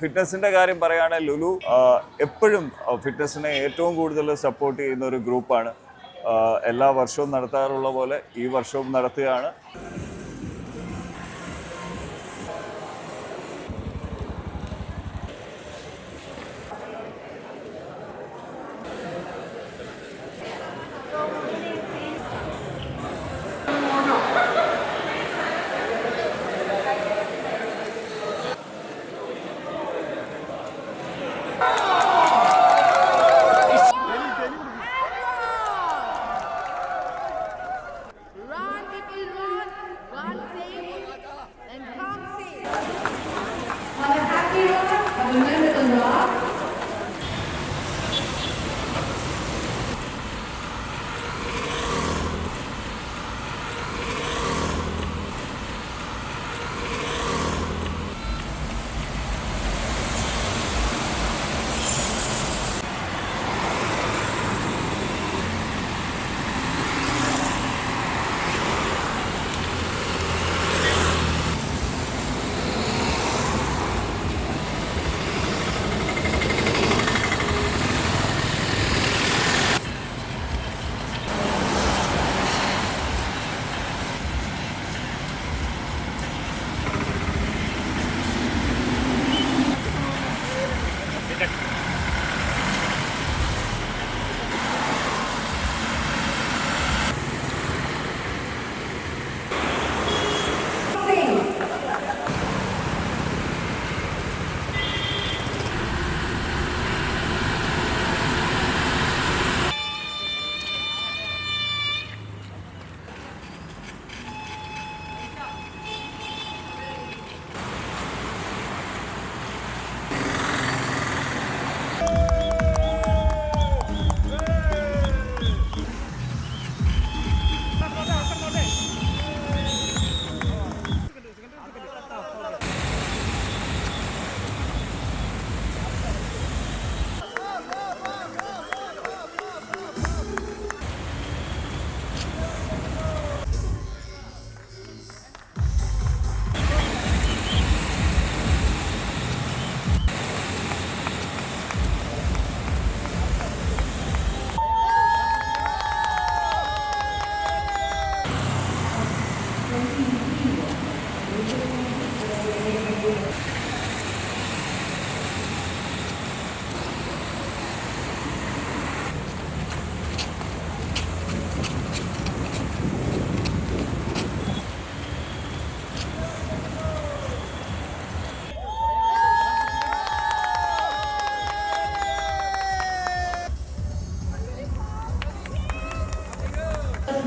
ഫിറ്റ്നസിന്റെ കാര്യം പറയുകയാണെങ്കിൽ ലുലു എപ്പോഴും ഫിറ്റ്നസിനെ ഏറ്റവും കൂടുതൽ സപ്പോർട്ട് ചെയ്യുന്ന ഒരു ഗ്രൂപ്പാണ്. എല്ലാ വർഷവും നടത്താറുള്ള പോലെ ഈ വർഷവും നടത്തുകയാണ്.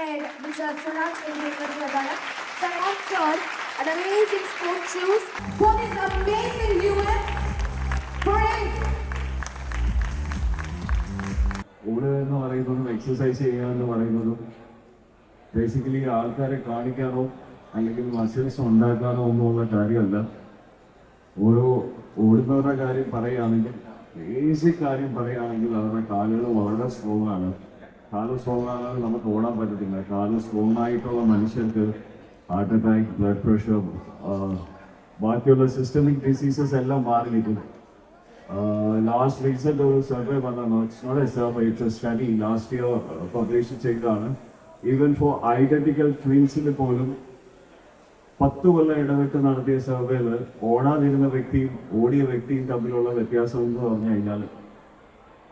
Reddy, media in the Suraj Reddy, sponsored an amazing sports shoes. For this amazing unit. Praise ഓടുക എന്ന് പറയുന്നതും എക്സസൈസ് ചെയ്യുക എന്ന് പറയുന്നതും ബേസിക്കലി ആൾക്കാരെ കാണിക്കാനോ അല്ലെങ്കിൽ മസിൽസ് ഉണ്ടാക്കാനോ ഒന്നുമുള്ള കാര്യമല്ല. ഓരോ ഓടുന്നവരുടെ കാര്യം പറയുകയാണെങ്കിൽ ബേസിക് കാര്യം പറയുകയാണെങ്കിൽ അവരുടെ കാലുകൾ വളരെ സ്ട്രോങ് ആണ്. കാൽ സ്ട്രോങ് ആകാതെ നമുക്ക് ഓടാൻ പറ്റത്തില്ല. കാലം സ്ട്രോങ് ആയിട്ടുള്ള മനുഷ്യർക്ക് ഹാർട്ട് അറ്റാക്ക് ബ്ലഡ് പ്രഷർ ബാക്കിയുള്ള സിസ്റ്റമിക് ഡിസീസസ് എല്ലാം മാറി ലാസ്റ്റ് റീസെന്റ് ഒരു സർവേ വന്നു survey it's a study last year publish ചെയ്തതാണ്. ഈവൻ ഫോർ ഐഡന്റിക്കൽ ട്വീൻസിന് പോലും പത്ത് കൊല്ലം ഇടവിട്ട് നടത്തിയ സർവേയിൽ ഓടാതിരുന്ന വ്യക്തിയും ഓടിയ വ്യക്തിയും തമ്മിലുള്ള വ്യത്യാസം എന്ന് പറഞ്ഞു കഴിഞ്ഞാൽ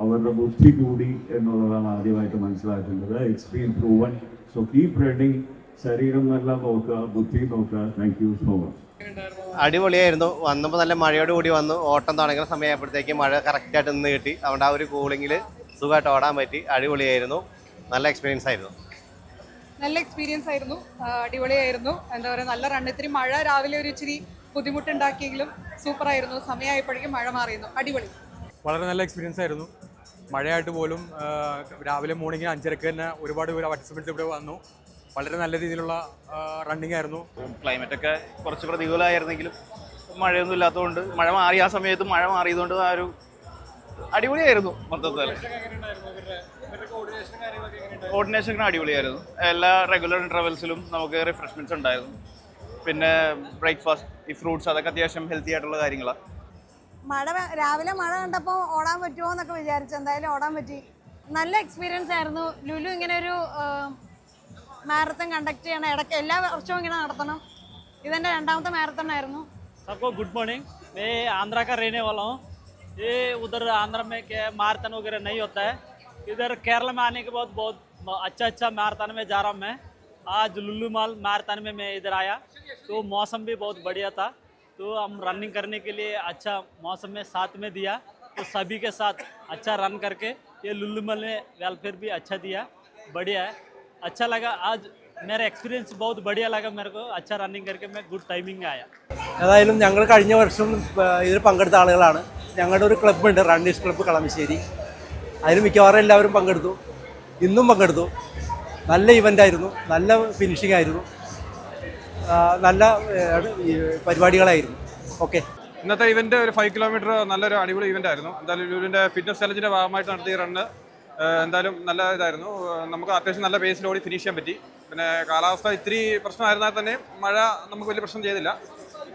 അവരുടെ ബുദ്ധി കൂടി എന്നുള്ളതാണ് ആദ്യമായിട്ട് മനസ്സിലാക്കേണ്ടത്. It's been proven so keep running ശരീരം നല്ല നോക്കുക ബുദ്ധി നോക്കുക. താങ്ക് യു സോ മച്ച് അടിപൊളിയായിരുന്നു. വന്നപ്പോൾ നല്ല മഴയോട് കൂടി വന്നു. ഓട്ടം തുടങ്ങുന്ന സമയമായപ്പോഴത്തേക്ക് മഴ കറക്റ്റായിട്ട് നിന്ന് കിട്ടി. അതുകൊണ്ട് ആ ഒരു കൂളിങ്ങിൽ സുഖമായിട്ട് ഓടാൻ പറ്റി. അടിപൊളിയായിരുന്നു. നല്ല എക്സ്പീരിയൻസ് ആയിരുന്നു. നല്ല എക്സ്പീരിയൻസ് ആയിരുന്നു. അടിപൊളിയായിരുന്നു. എന്താ പറയുക നല്ല റൺ ഇത്തിരി മഴ രാവിലെ ഒരു ഇച്ചിരി ബുദ്ധിമുട്ടുണ്ടാക്കിയെങ്കിലും സൂപ്പറായിരുന്നു സമയമായപ്പോഴേക്കും മഴ മാറിയിരുന്നു. അടിപൊളി. വളരെ നല്ല എക്സ്പീരിയൻസ് ആയിരുന്നു. മഴയായിട്ട് പോലും രാവിലെ മോർണിംഗ് അഞ്ചരക്ക് തന്നെ ഒരുപാട് പേര് പാർട്ടിസിപ്പൻസ് ഇവിടെ വന്നു. വളരെ നല്ല രീതിയിലുള്ള റണ്ണിങ് ആയിരുന്നു. ക്ലൈമറ്റ് ഒക്കെ കുറച്ച് പ്രതികൂലമായിരുന്നെങ്കിലും മഴയൊന്നും ഇല്ലാത്തതുകൊണ്ട് മഴ മാറിയ ആ സമയത്ത് മഴ മാറിയതുകൊണ്ട് ആ ഒരു അടിപൊളിയായിരുന്നു മൊത്തത്തിൽ. കോർഡിനേഷൻ അടിപൊളിയായിരുന്നു. എല്ലാ റെഗുലർ ഇന്റർവെൽസിലും നമുക്ക് റിഫ്രഷ്മെന്റ്സ് ഉണ്ടായിരുന്നു. പിന്നെ ബ്രേക്ക്ഫാസ്റ്റ് ഈ ഫ്രൂട്ട്സ് അതൊക്കെ അത്യാവശ്യം ഹെൽത്തി ആയിട്ടുള്ള കാര്യങ്ങളാണ് മഴ വ- രാവിലെ മഴ കണ്ടപ്പോൾ ഓടാൻ പറ്റുമോ എന്നൊക്കെ വിചാരിച്ചു എന്തായാലും ഓടാൻ പറ്റി നല്ല എക്സ്പീരിയൻസ് ആയിരുന്നു ലുലു ഇങ്ങനെ ഒരു മാരത്തൺ കണ്ടക്ട് ചെയ്യണം ഇടയ്ക്ക് എല്ലാ വർഷവും ഇങ്ങനെ നടത്തണം ഇതെൻ്റെ രണ്ടാമത്തെ മാരത്തൺ ആയിരുന്നു सबको गुड मॉर्निंग मैं आंध्रा का रहने वाला हूँ ये उधर आंध्रा में क्या मारतन वगैरह नहीं होता है इधर केरला में आने के बाद बहुत अच्छा अच्छा मारतन में जा रहा हूँ मैं आज लुल्लू माल मारतन में मैं इधर आया तो मौसम भी बहुत बढ़िया था तो हम रनिंग करने के लिए अच्छा मौसम में साथ में दिया तो सभी के साथ अच्छा रन करके ये लुल्लू माल ने वेलफेयर भी अच्छा दिया बढ़िया है अच्छा लगा आज मेरा एक्सपीरियंस बहुत बढ़िया लगा मेरे को अच्छा रनिंग करके मैं गुड टाइमिंग में आया ഏതായാലും ഞങ്ങൾ കഴിഞ്ഞ വർഷം ഇതിൽ പങ്കെടുത്ത ആളുകളാണ് ഞങ്ങളുടെ ഒരു ക്ലബ്ബുണ്ട് റണ്ണീസ് ക്ലബ്ബ് കളമശ്ശേരി അതിൽ മിക്കവാറും എല്ലാവരും പങ്കെടുത്തു ഇന്നും പങ്കെടുത്തു നല്ല ഇവൻ്റ് ആയിരുന്നു നല്ല ഫിനിഷിംഗ് ആയിരുന്നു ആ, നല്ല പരിപാടികളായിരുന്നു. ഓക്കെ. ഇന്നത്തെ ഇവന്റ് ഒരു ഫൈവ് കിലോമീറ്റർ നല്ലൊരു അടിപൊളി ഇവന്റ് ആയിരുന്നു. എന്തായാലും ലുലുവിന്റെ ഫിറ്റ്നസ് ചലഞ്ചിന്റെ ഭാഗമായിട്ട് നടത്തിയ റണ്ണ് എന്തായാലും നല്ല ഇതായിരുന്നു. നമുക്ക് അത്യാവശ്യം നല്ല പേസിൽ ഓടി ഫിനിഷ് ചെയ്യാൻ പറ്റി. പിന്നെ കാലാവസ്ഥ ഇത്തിരി പ്രശ്നമായിരുന്നാൽ തന്നെ മഴ നമുക്ക് വലിയ പ്രശ്നം ചെയ്തില്ല.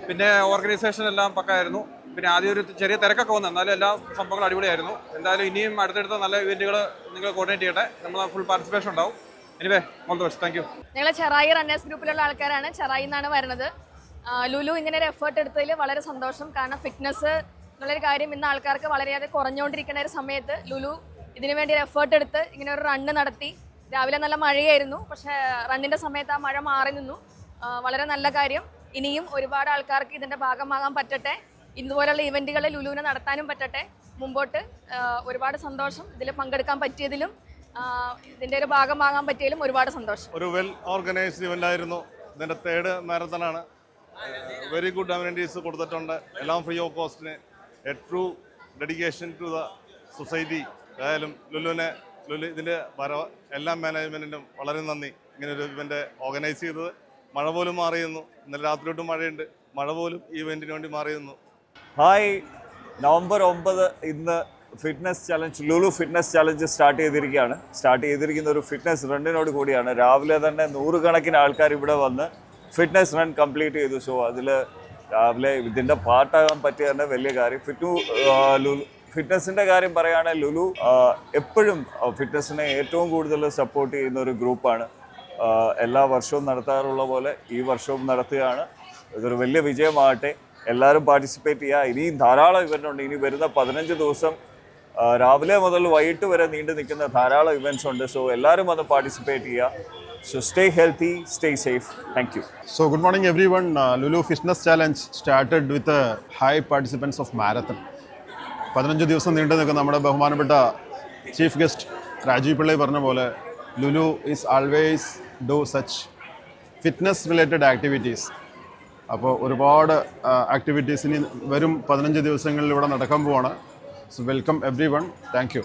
പിന്നെ ഓർഗനൈസേഷൻ എല്ലാം പക്കായിരുന്നു. പിന്നെ ആദ്യം ഒരു ചെറിയ തിരക്കൊക്കെ വന്നു. എന്നാലും എല്ലാ സംഭവങ്ങളും അടിപൊളിയായിരുന്നു. എന്തായാലും ഇനിയും അടുത്തടുത്ത നല്ല ഇവന്റുകൾ നിങ്ങൾ കോർഡിനേറ്റ് ചെയ്യട്ടെ. നമ്മൾ ഫുൾ പാർട്ടിസിപ്പേഷൻ ഉണ്ടാവും. എനിവേ താങ്ക് യു ഞങ്ങൾ ചെറായി റണ്ണേഴ്സ് ഗ്രൂപ്പിലുള്ള ആൾക്കാരാണ്. ചെറായി എന്നാണ് വരുന്നത്. ലുലു ഇങ്ങനെ ഒരു എഫേർട്ട് എടുത്തതിൽ വളരെ സന്തോഷം. കാരണം ഫിറ്റ്നസ് എന്നുള്ളൊരു കാര്യം ഇന്ന് ആൾക്കാർക്ക് വളരെയേറെ കുറഞ്ഞുകൊണ്ടിരിക്കുന്ന ഒരു സമയത്ത് ലുലു ഇതിനു വേണ്ടി ഒരു എഫേർട്ട് എടുത്ത് ഇങ്ങനെ ഒരു റണ്ണ് നടത്തി. രാവിലെ നല്ല മഴയായിരുന്നു. പക്ഷേ റണ്ണിന്റെ സമയത്ത് ആ മഴ മാറി നിന്നു. വളരെ നല്ല കാര്യം. ഇനിയും ഒരുപാട് ആൾക്കാർക്ക് ഇതിന്റെ ഭാഗമാകാൻ പറ്റട്ടെ. ഇതുപോലുള്ള ഇവന്റുകൾ ലുലുവിനെ നടത്താനും പറ്റട്ടെ. മുമ്പോട്ട് ഒരുപാട് സന്തോഷം ഇതിൽ പങ്കെടുക്കാൻ പറ്റിയതിലും. ആ, ഇതിന്റെ ഒരു ഭാഗമാകാൻ പറ്റിയാലും ഒരുപാട് സന്തോഷം. ഒരു വെൽ ഓർഗനൈസ്ഡ് ഇവന്റ് ആയിരുന്നു. ഇതിന്റെ തേർഡ് മാരത്തൺ ആണ്. വെരി ഗുഡ് അമ്യൂണിറ്റീസ് കൊടുത്തിട്ടുണ്ട്. എല്ലാം free of കോസ്റ്റിന് a true dedication to the society ഏതായാലും ലുലുവിനെ ലുലു ഇതിന്റെ വര എല്ലാ മാനേജ്മെന്റിനും വളരെ നന്ദി. ഇങ്ങനെ ഒരു ഇവന്റ് ഓർഗനൈസ് ചെയ്തത്. മഴ പോലും മാറിയുന്നു ഇന്നലെ രാത്രിയോട്ട് മഴയുണ്ട്. മഴ പോലും ഈ ഇവന്റിന് വേണ്ടി മാറിയുന്നു ഹായ് നവംബർ ഒമ്പത് ഇന്ന് fitness challenge Lulu fitness challenge start ചെയ്തിരിക്കുകയാണ്. സ്റ്റാർട്ട് ചെയ്തിരിക്കുന്ന ഒരു ഫിറ്റ്നസ് റണ്ണിനോട് കൂടിയാണ്. രാവിലെ തന്നെ നൂറുകണക്കിന് ആൾക്കാർ ഇവിടെ വന്ന് ഫിറ്റ്നസ് റൺ കംപ്ലീറ്റ് ചെയ്തു. സോ അതിൽ രാവിലെ ഇതിന്റെ പാട്ടാകാൻ പറ്റിയ തന്നെ വലിയ കാര്യം. ഫിറ്റു ലുലു ഫിറ്റ്നസിന്റെ കാര്യം പറയുകയാണെങ്കിൽ ലുലു എപ്പോഴും ഫിറ്റ്നസിനെ ഏറ്റവും കൂടുതൽ സപ്പോർട്ട് ചെയ്യുന്ന ഒരു ഗ്രൂപ്പാണ് എല്ലാ വർഷവും നടത്താറുള്ള പോലെ ഈ വർഷവും നടത്തുകയാണ്. ഇതൊരു വലിയ വിജയമാകട്ടെ. എല്ലാവരും പാർട്ടിസിപ്പേറ്റ് ചെയ്യുക. ഇനിയും ധാരാളം ഇവന്റ് ഉണ്ട്. ഇനി വരുന്ന പതിനഞ്ച് ദിവസം രാവിലെ മുതൽ വൈകിട്ട് വരെ നീണ്ടു നിൽക്കുന്ന ധാരാളം ഇവന്റ്സ് ഉണ്ട്. സോ എല്ലാവരും അത് പാർട്ടിസിപ്പേറ്റ് ചെയ്യുക. So stay healthy stay safe thank you so good morning everyone. Lulu Fitness Challenge started with a high participants of marathon. പതിനഞ്ച് ദിവസം നീണ്ടു നിൽക്കുന്ന നമ്മുടെ ബഹുമാനപ്പെട്ട ചീഫ് ഗസ്റ്റ് രാജീവ് പിള്ളൈ പറഞ്ഞ പോലെ Lulu is always do such fitness related activities അപ്പോൾ ഒരുപാട് ആക്ടിവിറ്റീസ് ഇനി വരും പതിനഞ്ച് ഇവിടെ നടക്കാൻ പോവാണ്. So welcome everyone thank you